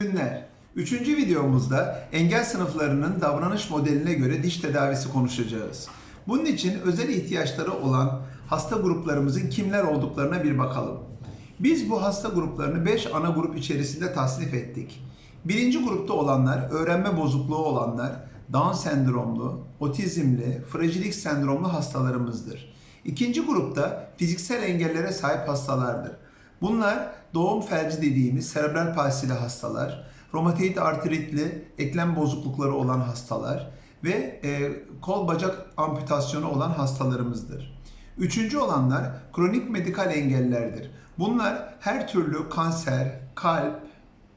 günler. Üçüncü videomuzda engel sınıflarının davranış modeline göre diş tedavisi konuşacağız. Bunun için özel ihtiyaçları olan hasta gruplarımızın kimler olduklarına bir bakalım. Biz bu hasta gruplarını 5 ana grup içerisinde tasnif ettik. Birinci grupta olanlar öğrenme bozukluğu olanlar, Down sendromlu, otizmli, frajilik sendromlu hastalarımızdır. İkinci grupta fiziksel engellere sahip hastalardır. Bunlar doğum felci dediğimiz serebral palsili hastalar, romatoid artritli eklem bozuklukları olan hastalar ve e, kol bacak amputasyonu olan hastalarımızdır. Üçüncü olanlar kronik medikal engellerdir. Bunlar her türlü kanser, kalp,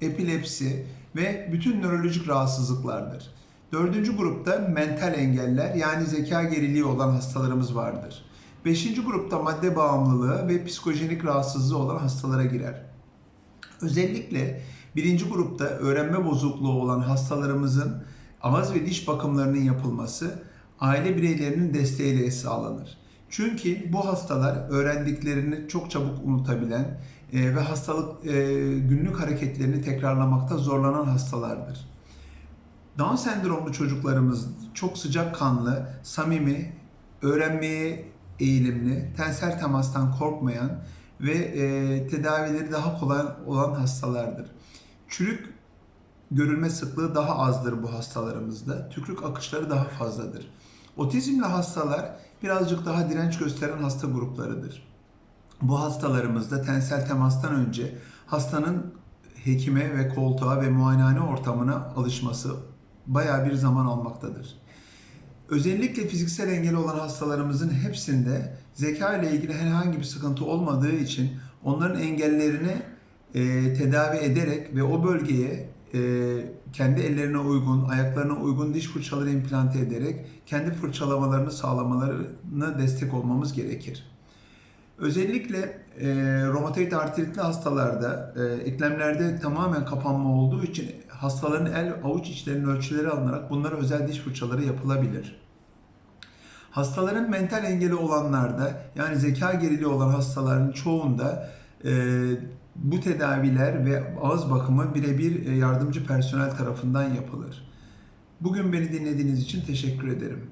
epilepsi ve bütün nörolojik rahatsızlıklardır. Dördüncü grupta mental engeller yani zeka geriliği olan hastalarımız vardır. Beşinci grupta madde bağımlılığı ve psikojenik rahatsızlığı olan hastalara girer. Özellikle birinci grupta öğrenme bozukluğu olan hastalarımızın ağız ve diş bakımlarının yapılması aile bireylerinin desteğiyle sağlanır. Çünkü bu hastalar öğrendiklerini çok çabuk unutabilen e, ve hastalık e, günlük hareketlerini tekrarlamakta zorlanan hastalardır. Down sendromlu çocuklarımız çok sıcakkanlı, samimi, öğrenmeye eğilimli, tensel temastan korkmayan ve e, tedavileri daha kolay olan hastalardır. Çürük görülme sıklığı daha azdır bu hastalarımızda. Tükrük akışları daha fazladır. Otizmli hastalar birazcık daha direnç gösteren hasta gruplarıdır. Bu hastalarımızda tensel temastan önce hastanın hekime ve koltuğa ve muayenehane ortamına alışması bayağı bir zaman almaktadır. Özellikle fiziksel engeli olan hastalarımızın hepsinde zeka ile ilgili herhangi bir sıkıntı olmadığı için onların engellerini e, tedavi ederek ve o bölgeye e, kendi ellerine uygun, ayaklarına uygun diş fırçaları implante ederek kendi fırçalamalarını sağlamalarına destek olmamız gerekir. Özellikle e, romatoid artritli hastalarda e, eklemlerde tamamen kapanma olduğu için hastaların el avuç içlerinin ölçüleri alınarak bunlara özel diş fırçaları yapılabilir. Hastaların mental engeli olanlarda yani zeka geriliği olan hastaların çoğunda e, bu tedaviler ve ağız bakımı birebir e, yardımcı personel tarafından yapılır. Bugün beni dinlediğiniz için teşekkür ederim.